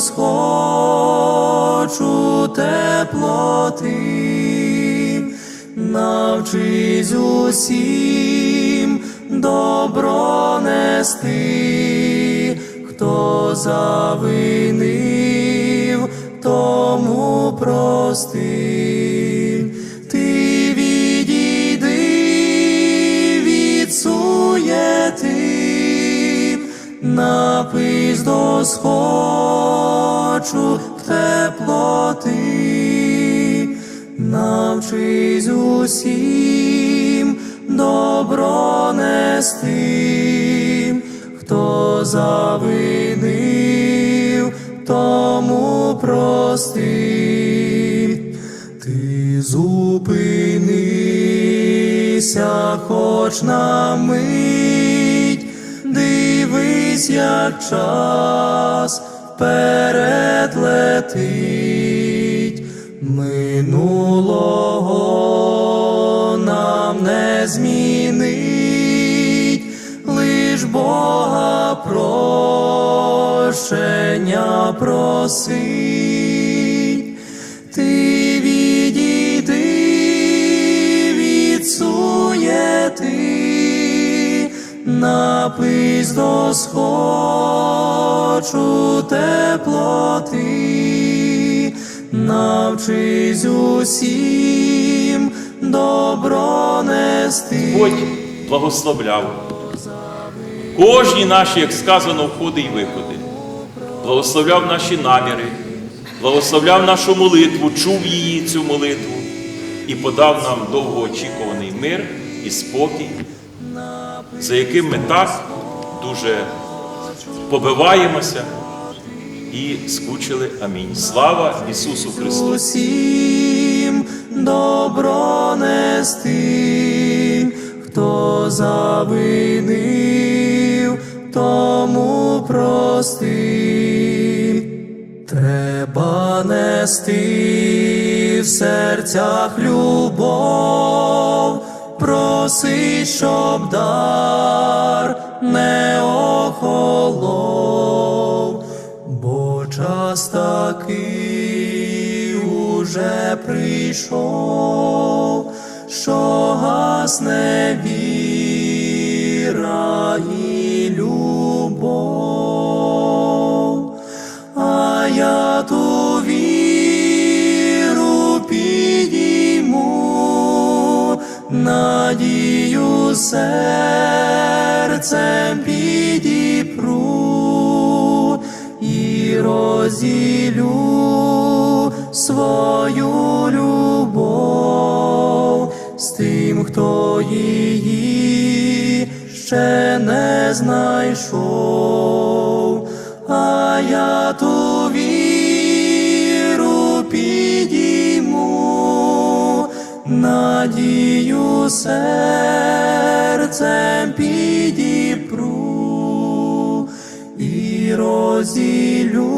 Схочу теплоти, навчись усім добро нести, хто завинив, тому прости. Напись до схочу теплоти, навчись усім добро нести, хто завинив, тому прости. Ти зупинися, хоч на мить, дивись, як час вперед летить, минулого нам не змінить, лиш Бога прощення просить. Напись до схочу теплоти, навчись усім добро нести. Господь благословляв. Кожні наші, як сказано, входи і виходи. Благословляв наші наміри, благословляв нашу молитву, чув її цю молитву і подав нам довгоочікуваний мир і спокій, за яким ми так дуже побиваємося і скучили. Амінь. Слава Ісусу Христу! усім добро нести, хто завинив, тому прости. Треба нести в серцях любов, проси, щоб дар не охолов, бо час такий уже прийшов, що гасне віра і любов, серцем підіпру і розділю свою любов з тим, хто її ще не знайшов, а я ту віру підійму, надію серцем підіпру і розділю